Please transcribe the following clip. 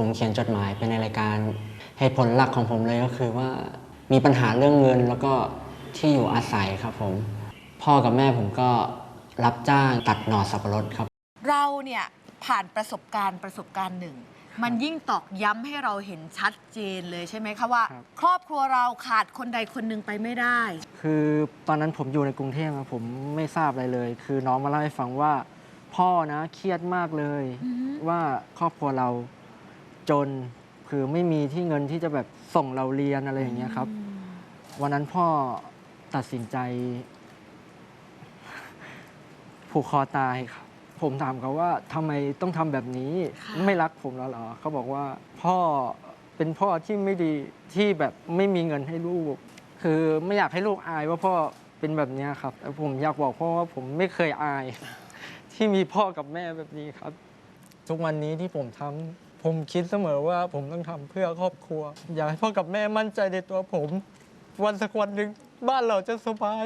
ผมเขียนจดหมายไปในรายการ เหตุผลหลักของผมเลยก็คือว่ามีปัญหาเรื่องเงินแล้วก็ที่อยู่อาศัยครับผม พ่อกับแม่ผมก็รับจ้างตัดหน่อสับปะรดครับ เราเนี่ยผ่านประสบการณ์ประสบการณ์หนึ่ง มันยิ่งตอกย้ำให้เราเห็นชัดเจนเลยใช่ไหมคะว่า ครับ ครอบครัวเราขาดคนใดคนหนึ่งไปไม่ได้ คือตอนนั้นผมอยู่ในกรุงเทพอะผมไม่ทราบอะไรเลย คือน้องมาเล่าให้ฟังว่า พ่อนะเครียดมากเลย อือฮึ ว่าครอบครัวเรา จน คือไม่มีที่เงินที่จะแบบส่งเราเรียนอะไรอย่างเงี้ยครับ วันนั้นพ่อตัดสินใจ ผูกคอตายครับ ผมถามเขาว่าทำไมต้องทำแบบนี้ค่ะไม่รักผมแล้วเหรอเขาบอกว่า พ่อเป็นพ่อที่ไม่ดีที่แบบไม่มีเงินให้ลูก คือไม่อยากให้ลูกอายว่าพ่อเป็นแบบเนี้ยครับแต่ผมอยากบอกพ่อว่าผมไม่เคยอาย ที่มีพ่อกับแม่แบบนี้ครับ ทุกวันนี้ที่ผมทำ ผมคิดเสมอว่าผมต้องทำเพื่อครอบครัว อยากให้พ่อกับแม่มั่นใจในตัวผม วันสักวันหนึ่งบ้านเราจะสบาย